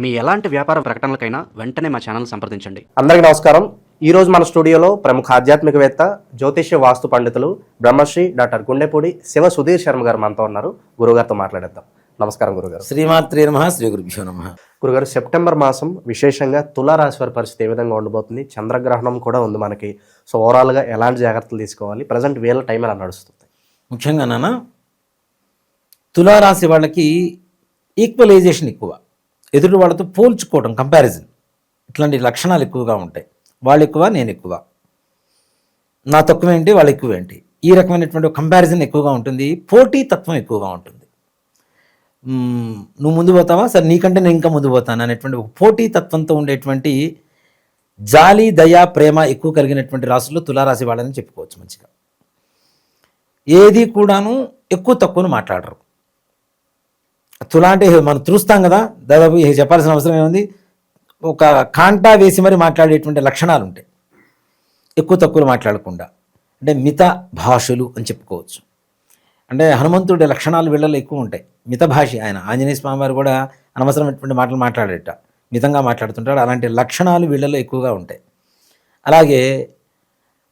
మీ ఎలాంటి వ్యాపార ప్రకటనలకైనా వెంటనే మా ఛానల్ సంప్రదించండి. అందరికీ నమస్కారం. ఈ రోజు మన స్టూడియోలో ప్రముఖ ఆధ్యాత్మికవేత్త జ్యోతిష్య వాస్తు పండితులు బ్రహ్మశ్రీ డాక్టర్ గుండెపూడి శివ సుధీర్ శర్మ గారు మనతో ఉన్నారు. గురుగారితో మాట్లాడేద్దాం. నమస్కారం గురుగారు. శ్రీమాత్రే నమ శ్రీ గురుభ్యో నమ. గురుగారు సెప్టెంబర్ మాసం విశేషంగా తులారాశి వారి పరిస్థితి ఏ విధంగా ఉండబోతుంది? చంద్రగ్రహణం కూడా ఉంది మనకి. సో ఓవరాల్గా ఎలాంటి జాగ్రత్తలు తీసుకోవాలి? ప్రజెంట్ వీళ్ళ టైం ఎలా నడుస్తుంది? ముఖ్యంగా నాన్న తులారాశి వాళ్ళకి ఈక్వలైజేషన్ ఎక్కువ. ఎదుటి వాళ్ళతో పోల్చుకోవడం కంపారిజన్ ఇట్లాంటి లక్షణాలు ఎక్కువగా ఉంటాయి. వాళ్ళు ఎక్కువ నేను ఎక్కువ. నా తక్కువ ఏంటి వాళ్ళు ఎక్కువ ఏంటి? ఈ రకమైనటువంటి కంపారిజన్ ఎక్కువగా ఉంటుంది. పోటీ తత్వం ఎక్కువగా ఉంటుంది. నువ్వు ముందు పోతావా? సరే నీకంటే నేను ఇంకా ముందు పోతాను అనేటువంటి ఒక పోటీ తత్వంతో ఉండేటువంటి జాలి దయ ప్రేమ ఎక్కువ కలిగినటువంటి రాశుల్లో తులారాశి వాళ్ళని చెప్పుకోవచ్చు మంచిగా. ఏది కూడాను ఎక్కువ తక్కువను మాట్లాడరు. తులా అంటే మనం చూస్తాం కదా దాదాపు చెప్పాల్సిన అవసరం ఏముంది? ఒక కాంటా వేసి మరి మాట్లాడేటువంటి లక్షణాలు ఉంటాయి. ఎక్కువ తక్కువలు మాట్లాడకుండా. అంటే మిత భాషలు అని చెప్పుకోవచ్చు. అంటే హనుమంతుడి లక్షణాలు వీళ్ళలో ఎక్కువ ఉంటాయి. మిత భాషి ఆయన ఆంజనేయ స్వామి వారు కూడా అనవసరమైనటువంటి మాటలు మాట్లాడేట. మితంగా మాట్లాడుతుంటాడు. అలాంటి లక్షణాలు వీళ్ళలో ఎక్కువగా ఉంటాయి. అలాగే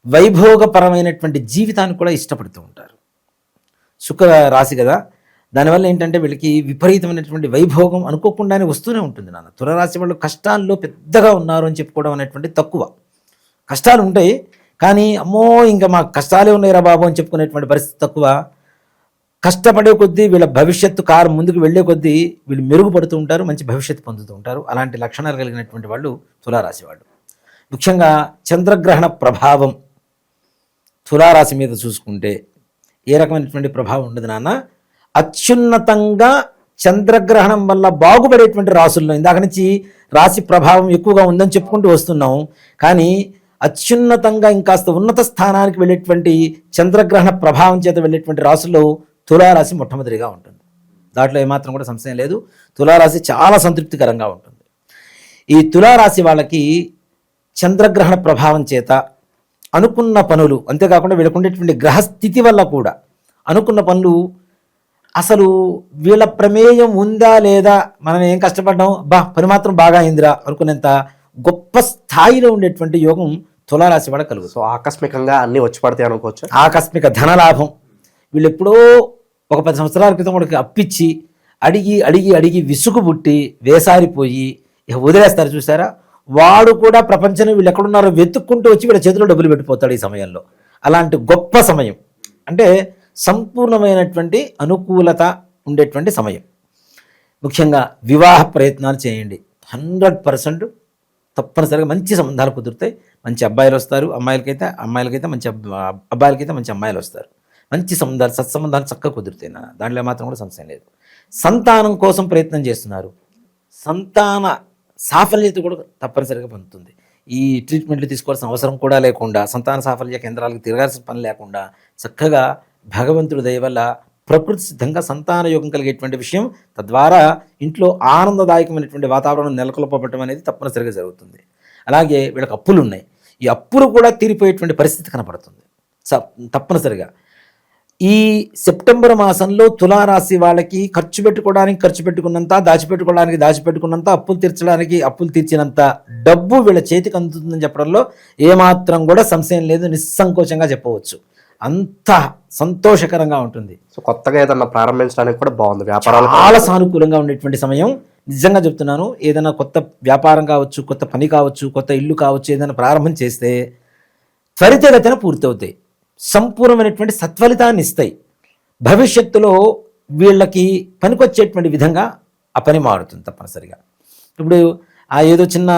వైభోగపరమైనటువంటి జీవితాన్ని కూడా ఇష్టపడుతూ ఉంటారు. శుక్ర రాశి కదా దానివల్ల ఏంటంటే వీళ్ళకి విపరీతమైనటువంటి వైభోగం అనుకోకుండానే వస్తూనే ఉంటుంది నాన్న. తులరాశి వాళ్ళు కష్టాల్లో పెద్దగా ఉన్నారు అని చెప్పుకోవడం అనేటువంటి తక్కువ. కష్టాలు ఉంటాయి కానీ అమ్మో ఇంకా మా కష్టాలే ఉన్నాయిరా బాబు అని చెప్పుకునేటువంటి పరిస్థితి తక్కువ. కష్టపడే కొద్దీ వీళ్ళ భవిష్యత్తు కారు ముందుకు వెళ్ళే కొద్దీ వీళ్ళు మెరుగుపడుతూ ఉంటారు మంచి భవిష్యత్తు పొందుతూ ఉంటారు. అలాంటి లక్షణాలు కలిగినటువంటి వాళ్ళు తులారాశి వాళ్ళు. ముఖ్యంగా చంద్రగ్రహణ ప్రభావం తులారాశి మీద చూసుకుంటే ఏ రకమైనటువంటి ప్రభావం ఉండదు నాన్న? అత్యున్నతంగా చంద్రగ్రహణం వల్ల బాగుపడేటువంటి రాసుల్లో ఇందాక నుంచి రాశి ప్రభావం ఎక్కువగా ఉందని చెప్పుకుంటూ వస్తున్నాం. కానీ అత్యున్నతంగా ఇంకాస్త ఉన్నత స్థానానికి వెళ్ళేటువంటి చంద్రగ్రహణ ప్రభావం చేత వెళ్ళేటువంటి రాసుల్లో తులారాశి మొట్టమొదటిగా ఉంటుంది. దాంట్లో ఏమాత్రం కూడా సంశయం లేదు. తులారాశి చాలా సంతృప్తికరంగా ఉంటుంది. ఈ తులారాశి వాళ్ళకి చంద్రగ్రహణ ప్రభావం చేత అనుకున్న పనులు అంతేకాకుండా వీళ్ళకుండేటువంటి గ్రహస్థితి వల్ల కూడా అనుకున్న పనులు అసలు వీళ్ళ ప్రమేయం ఉందా లేదా? మనం ఏం కష్టపడ్డాం? బా పని మాత్రం బాగా అయిందిరా అనుకునేంత గొప్ప స్థాయిలో ఉండేటువంటి యోగం తులారాశి వాళ్ళ కలుగుతుంది. సో ఆకస్మికంగా అన్నీ వచ్చి పడతాయి అనుకోవచ్చు? ఆకస్మిక ధనలాభం వీళ్ళు ఎప్పుడో ఒక పది సంవత్సరాల క్రితం వాడికి అప్పిచ్చి అడిగి అడిగి అడిగి విసుగు పుట్టి వేసారిపోయి ఇక వదిలేస్తారు చూసారా? వాడు కూడా ప్రపంచంలో వీళ్ళు ఎక్కడున్నారో వెతుక్కుంటూ వచ్చి వీళ్ళ చేతిలో డబ్బులు పెట్టిపోతాడు ఈ సమయంలో. అలాంటి గొప్ప సమయం. అంటే సంపూర్ణమైనటువంటి అనుకూలత ఉండేటువంటి సమయం. ముఖ్యంగా వివాహ ప్రయత్నాలు చేయండి. హండ్రెడ్ పర్సెంట్ తప్పనిసరిగా మంచి సంబంధాలు కుదురుతాయి. మంచి అబ్బాయిలు వస్తారు అమ్మాయిలకైతే అమ్మాయిలకైతే మంచి అబ్బాయిలకైతే మంచి అమ్మాయిలు వస్తారు. మంచి సంబంధాలు సత్సంబంధాలు చక్కగా కుదురుతాయి. నా దాంట్లో మాత్రం కూడా సంశయం లేదు. సంతానం కోసం ప్రయత్నం చేస్తున్నారు. సంతాన సాఫల్యత కూడా తప్పనిసరిగా పొందుతుంది. ఈ ట్రీట్మెంట్లు తీసుకోవాల్సిన అవసరం కూడా లేకుండా సంతాన సాఫల్య కేంద్రాలకు తిరగాల్సిన పని లేకుండా చక్కగా భగవంతుడి దయ వల్ల ప్రకృతి సిద్ధంగా సంతాన యోగం కలిగేటువంటి విషయం తద్వారా ఇంట్లో ఆనందదాయకమైనటువంటి వాతావరణం నెలకొల్పబడటం అనేది తప్పనిసరిగా జరుగుతుంది. అలాగే వీళ్ళకి అప్పులు ఉన్నాయి ఈ అప్పులు కూడా తీరిపోయేటువంటి పరిస్థితి కనపడుతుంది తప్పనిసరిగా. ఈ సెప్టెంబర్ మాసంలో తులారాశి వాళ్ళకి ఖర్చు పెట్టుకోవడానికి ఖర్చు పెట్టుకున్నంత దాచిపెట్టుకోవడానికి దాచిపెట్టుకున్నంత అప్పులు తీర్చడానికి అప్పులు తీర్చినంత డబ్బు వీళ్ళ చేతికి అందుతుందని చెప్పడంలో ఏమాత్రం కూడా సంశయం లేదు. నిస్సంకోచంగా చెప్పవచ్చు. అంత సంతోషకరంగా ఉంటుంది. సో కొత్తగా ఏదన్నా ప్రారంభించడానికి కూడా బాగుంది. వ్యాపారాలు చాలా సానుకూలంగా ఉండేటువంటి సమయం. నిజంగా చెప్తున్నాను ఏదైనా కొత్త వ్యాపారం కావచ్చు కొత్త పని కావచ్చు కొత్త ఇల్లు కావచ్చు ఏదైనా ప్రారంభం చేస్తే త్వరితగతిన పూర్తవుతాయి. సంపూర్ణమైనటువంటి సత్ఫలితాన్ని ఇస్తాయి. భవిష్యత్తులో వీళ్ళకి పనికొచ్చేటువంటి విధంగా ఆ పని మారుతుంది తప్పనిసరిగా. ఇప్పుడు ఆ ఏదో చిన్న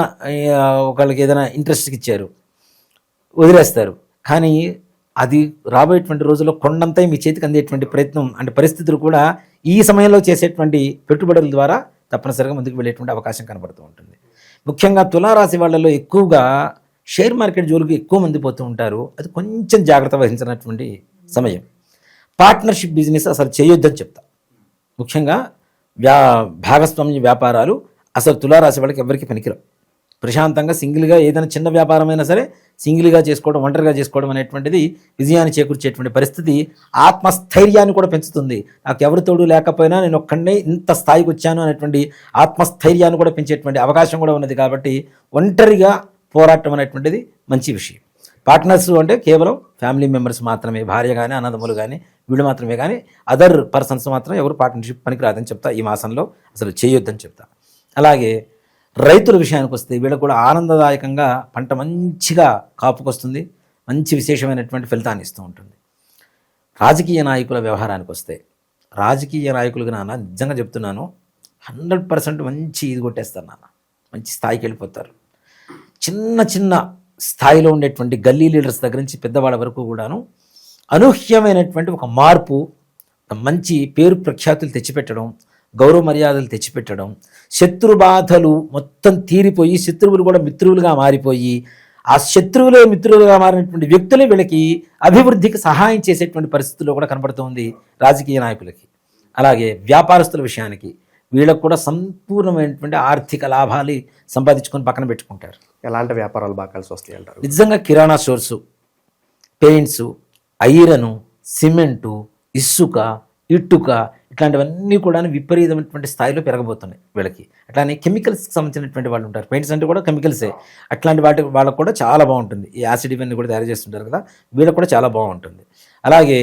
ఒకళ్ళకి ఏదైనా ఇంట్రెస్ట్కి ఇచ్చారు వదిలేస్తారు. కానీ అది రాబోయేటువంటి రోజుల్లో కొండంతా మీ చేతికి అందేటువంటి ప్రయత్నం అంటే పరిస్థితులు కూడా ఈ సమయంలో చేసేటువంటి పెట్టుబడుల ద్వారా తప్పనిసరిగా ముందుకు వెళ్ళేటువంటి అవకాశం కనబడుతూ ఉంటుంది. ముఖ్యంగా తులారాశి వాళ్ళలో ఎక్కువగా షేర్ మార్కెట్ జోలికి ఎక్కువ మంది పోతూ ఉంటారు. అది కొంచెం జాగ్రత్త వహించినటువంటి సమయం. పార్ట్నర్షిప్ బిజినెస్ అసలు చేయొద్దని చెప్తా. ముఖ్యంగా వ్యా భాగస్వామ్య వ్యాపారాలు అసలు తులారాశి వాళ్ళకి ఎవరికి పనికిరావు. ప్రశాంతంగా సింగిల్గా ఏదైనా చిన్న వ్యాపారమైనా సరే సింగిల్గా చేసుకోవడం ఒంటరిగా చేసుకోవడం అనేటువంటిది విజయాన్ని చేకూర్చేటువంటి పరిస్థితి ఆత్మస్థైర్యాన్ని కూడా పెంచుతుంది. నాకు ఎవరి తోడు లేకపోయినా నేను ఒక్కడే ఇంత స్థాయికి వచ్చాను అనేటువంటి ఆత్మస్థైర్యాన్ని కూడా పెంచేటువంటి అవకాశం కూడా ఉన్నది కాబట్టి ఒంటరిగా పోరాటం అనేటువంటిది మంచి విషయం. పార్ట్నర్స్ అంటే కేవలం ఫ్యామిలీ మెంబర్స్ మాత్రమే భార్య కానీ అన్నదమ్ములు కానీ వీళ్ళు మాత్రమే కానీ అదర్ పర్సన్స్ మాత్రం ఎవరు పార్ట్నర్షిప్ పనికిరాదని చెప్తా ఈ మాసంలో అసలు చేయొద్దని చెప్తా. అలాగే రైతుల విషయానికి వస్తే వీళ్ళకు కూడా ఆనందదాయకంగా పంట మంచిగా కాపుకొస్తుంది మంచి విశేషమైనటువంటి ఫలితాన్ని ఇస్తూ ఉంటుంది. రాజకీయ నాయకుల వ్యవహారానికి వస్తే రాజకీయ నాయకులకు నాన్న నిజంగా చెప్తున్నాను హండ్రెడ్ పర్సెంట్ మంచి ఇది కొట్టేస్తారు నాన్న మంచి స్థాయికి వెళ్ళిపోతారు. చిన్న చిన్న స్థాయిలో ఉండేటువంటి గల్లీ లీడర్స్ దగ్గర నుంచి పెద్దవాళ్ళ వరకు కూడాను అనూహ్యమైనటువంటి ఒక మార్పు మంచి పేరు ప్రఖ్యాతులు తెచ్చిపెట్టడం గౌరవ మర్యాదలు తెచ్చిపెట్టడం శత్రు బాధలు మొత్తం తీరిపోయి శత్రువులు కూడా మిత్రులుగా మారిపోయి ఆ శత్రువులే మిత్రులుగా మారినటువంటి వ్యక్తులే వీళ్ళకి అభివృద్ధికి సహాయం చేసేటువంటి పరిస్థితుల్లో కూడా కనబడుతుంది రాజకీయ నాయకులకి. అలాగే వ్యాపారస్తుల విషయానికి వీళ్ళకు కూడా సంపూర్ణమైనటువంటి ఆర్థిక లాభాలు సంపాదించుకొని పక్కన పెట్టుకుంటారు. ఎలాంటి వ్యాపారాలు బాగా కలిసి వస్తాయి అంటారు? నిజంగా kirana stores paints iron cement ఇసుక ఇటుక ఇట్లాంటివన్నీ కూడా విపరీతమైనటువంటి స్థాయిలో పెరగబోతున్నాయి వీళ్ళకి. అట్లానే కెమికల్స్కి సంబంధించినటువంటి వాళ్ళు ఉంటారు. పెయింట్స్ అంటే కూడా కెమికల్సే అట్లాంటి వాటి వాళ్ళకు కూడా చాలా బాగుంటుంది. ఈ యాసిడ్ ఇవన్నీ కూడా తయారు చేస్తుంటారు కదా వీళ్ళకి కూడా చాలా బాగుంటుంది. అలాగే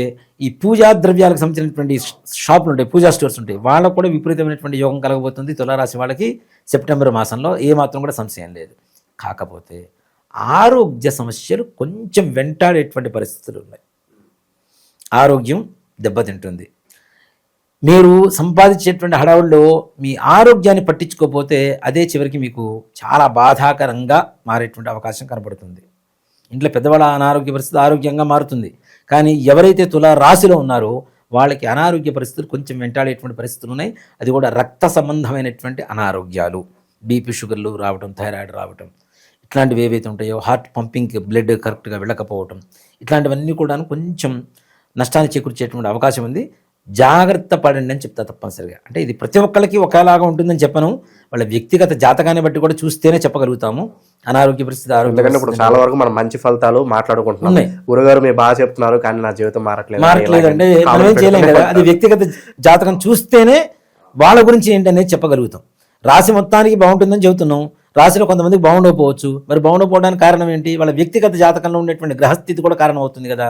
ఈ పూజా ద్రవ్యాలకు సంబంధించినటువంటి షాపులు ఉంటాయి పూజా స్టోర్స్ ఉంటాయి. వాళ్ళకు కూడా విపరీతమైనటువంటి యోగం కలగబోతుంది తులారాశి వాళ్ళకి సెప్టెంబర్ మాసంలో. ఏ మాత్రం కూడా సంశయం లేదు. కాకపోతే ఆరోగ్య సమస్యలు కొంచెం వెంటాడేటువంటి పరిస్థితులు ఉన్నాయి. ఆరోగ్యం దెబ్బతింటుంది. మీరు సంపాదించేటువంటి హడావుల్లో మీ ఆరోగ్యాన్ని పట్టించుకోకపోతే అదే చివరికి మీకు చాలా బాధాకరంగా మారేటువంటి అవకాశం కనబడుతుంది. ఇంట్లో పెద్దవాళ్ళ అనారోగ్య పరిస్థితి ఆరోగ్యంగా మారుతుంది. కానీ ఎవరైతే తులా రాశిలో ఉన్నారో వాళ్ళకి అనారోగ్య పరిస్థితులు కొంచెం వెంటాడేటువంటి పరిస్థితులు ఉన్నాయి. అది కూడా రక్త సంబంధమైనటువంటి అనారోగ్యాలు. బీపీ షుగర్లు రావటం థైరాయిడ్ రావటం. ఇట్లాంటివి ఏవైతే ఉంటాయో హార్ట్ పంపింగ్ బ్లడ్ కరెక్ట్గా వెళ్ళకపోవటం. ఇట్లాంటివన్నీ కూడా కొంచెం నష్టాన్ని చేకూర్చేటువంటి అవకాశం ఉంది. జాగ్రత్త పడండి అని చెప్తా తప్పనిసరిగా. అంటే ఇది ప్రతి ఒక్కరికి ఒకేలాగా ఉంటుందని చెప్పను. వాళ్ళ వ్యక్తిగత జాతకాన్ని బట్టి కూడా చూస్తేనే చెప్పగలుగుతాము. అనారోగ్య పరిస్థితి ఆరోగ్య ఇప్పుడు చాలా వరకు మనం మంచి ఫలితాలు మాట్లాడుకుంటున్నాం. గురుగారు మీరు బాగా చెప్తున్నారు కానీ నా జీవితం మారట్లేదు. మారట్లేదు అంటే మనం ఏం చేయలేం కదా. అది వ్యక్తిగత జాతకం చూస్తేనే వాళ్ళ గురించి ఏంటనేది చెప్పగలుగుతాం. రాశి మొత్తానికి బాగుంటుందని చెబుతున్నాం. రాశిలో కొంతమందికి బాగుండకపోవచ్చు. మరి బాగుండకపోవడానికి కారణం ఏంటి? వాళ్ళ వ్యక్తిగత జాతకంలో ఉండేటువంటి గ్రహస్థితి కూడా కారణం అవుతుంది కదా.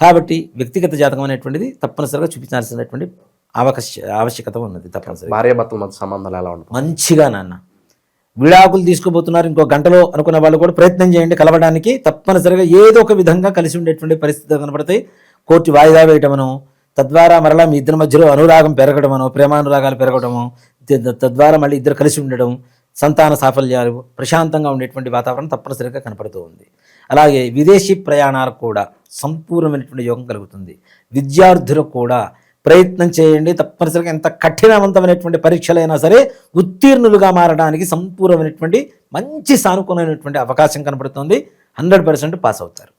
కాబట్టి వ్యక్తిగత జాతకం అనేటువంటిది తప్పనిసరిగా చూపించాల్సినటువంటి అవకాశ ఆవశ్యకత ఉన్నది తప్పనిసరిగా. భార్య భర్తల మధ్య సంబంధాలు ఎలా ఉంటాయి? మంచిగా నాన్న. విడాకులు తీసుకోబోతున్నారు ఇంకో గంటలో అనుకున్న వాళ్ళు కూడా ప్రయత్నం చేయండి కలవడానికి. తప్పనిసరిగా ఏదో ఒక విధంగా కలిసి ఉండేటువంటి పరిస్థితులు కనబడతాయి కోర్టు వాయిదా వేయటమనో తద్వారా మరలా మీ ఇద్దరి మధ్యలో అనురాగం పెరగడమనో ప్రేమానురాగాలు పెరగడమో తద్వారా మళ్ళీ ఇద్దరు కలిసి ఉండడం సంతాన సాఫల్యాలు ప్రశాంతంగా ఉండేటువంటి వాతావరణం తప్పనిసరిగా కనపడుతూ ఉంది. అలాగే విదేశీ ప్రయాణాలకు కూడా సంపూర్ణమైనటువంటి యోగం కలుగుతుంది. విద్యార్థులకు కూడా ప్రయత్నం చేయండి. తప్పనిసరిగా ఎంత కఠినవంతమైనటువంటి పరీక్షలైనా సరే ఉత్తీర్ణులుగా మారడానికి సంపూర్ణమైనటువంటి మంచి సానుకూలమైనటువంటి అవకాశం కనబడుతుంది. హండ్రెడ్ పర్సెంట్ పాస్ అవుతారు.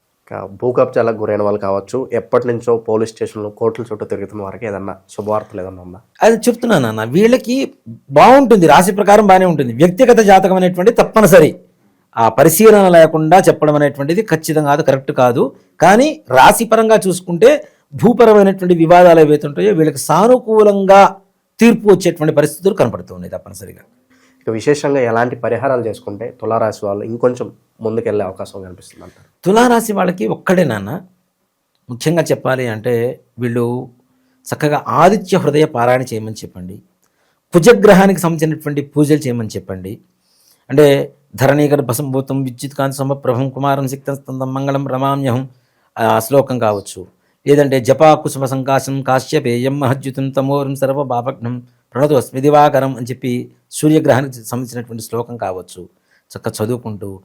భూకబ్జాలకు గురైన వాళ్ళు కావచ్చు. ఎప్పటి నుంచో పోలీస్ స్టేషన్లు కోర్టుల చుట్టూ తిరుగుతున్న వారికి ఏదన్నా శుభవార్తలు ఏదన్నా ఉందా? అది చెప్తున్నాను అన్న వీళ్ళకి బాగుంటుంది. రాశి ప్రకారం బాగానే ఉంటుంది. వ్యక్తిగత జాతకం అనేటువంటి తప్పనిసరి. ఆ పరిశీలన లేకుండా చెప్పడం అనేటువంటిది ఖచ్చితంగా అది కరెక్ట్ కాదు. కానీ రాశి పరంగా చూసుకుంటే భూపరమైనటువంటి వివాదాలు ఏవైతే ఉంటాయో వీళ్ళకి సానుకూలంగా తీర్పు వచ్చేటువంటి పరిస్థితులు కనపడుతున్నాయి తప్పనిసరిగా. ఇక విశేషంగా ఎలాంటి పరిహారాలు చేసుకుంటే తులారాశి వాళ్ళు ఇంకొంచెం ముందుకెళ్ళే అవకాశం కనిపిస్తుంది అంటారు? తులారాశి వాళ్ళకి ఒక్కడే నాన్న. ముఖ్యంగా చెప్పాలి అంటే వీళ్ళు చక్కగా ఆదిత్య హృదయ పారాయణ చేయమని చెప్పండి. కుజగ్రహానికి సంబంధించినటువంటి పూజలు చేయమని చెప్పండి. అంటే ధరణీగర్భసంభూతం విద్యుత్కాంత విద్యుత్ కాంతి సమప్రభం కుమారం సిక్తం మంగళం రమామ్యహం. ఆ శ్లోకం కావచ్చు. లేదంటే జపా కుసుమ సంకాశం కాశ్యపేయం మహద్యుతం తమోరం సర్వ పాపఘ్నం ప్రణతో అని చెప్పి సూర్యగ్రహానికి సంబంధించినటువంటి శ్లోకం కావచ్చు. చక్కగా చదువుకుంటూ.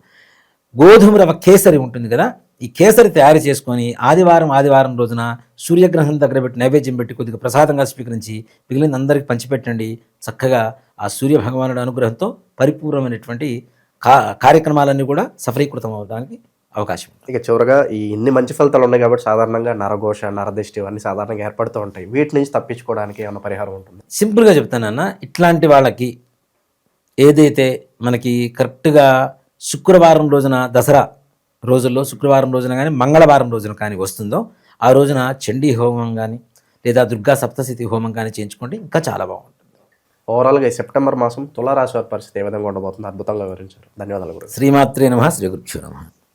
గోధుమ రవ కేసరి ఉంటుంది కదా? ఈ కేసరి తయారు చేసుకొని ఆదివారం ఆదివారం రోజున సూర్యగ్రహం దగ్గర పెట్టి నైవేద్యం పెట్టి కొద్దిగా ప్రసాదంగా స్వీకరించి మిగిలిన అందరికి పంచిపెట్టండి. చక్కగా ఆ సూర్య భగవానుడి అనుగ్రహంతో పరిపూర్ణమైనటువంటి కార్యక్రమాలన్నీ కూడా సఫలీకృతం అవడానికి అవకాశం ఇక చివరగా ఈ ఇన్ని మంచి ఫలితాలు ఉన్నాయి కాబట్టి సాధారణంగా నరఘోష నరదిష్టి ఇవన్నీ సాధారణంగా ఏర్పడుతూ ఉంటాయి. వీటి నుంచి తప్పించుకోవడానికి ఏమైనా పరిహారం ఉంటుంది? సింపుల్గా చెప్తానన్న ఇట్లాంటి వాళ్ళకి ఏదైతే మనకి కరెక్ట్గా శుక్రవారం రోజున దసరా రోజుల్లో శుక్రవారం రోజున కానీ మంగళవారం రోజున కానీ వస్తుందో ఆ రోజున చండీ హోమం కానీ లేదా దుర్గా సప్తశతి హోమం కానీ చేయించుకోండి. ఇంకా చాలా బాగుంటుంది. ఓవరాల్గా ఈ సెప్టెంబర్ మాసం తులారాశి వారి పరిస్థితి ఏ విధంగా ఉండబోతుందో అద్భుతంగా వివరించారు. ధన్యవాదాలు గురుగారు శ్రీమాత్రే నమ శ్రీ గురు నమ.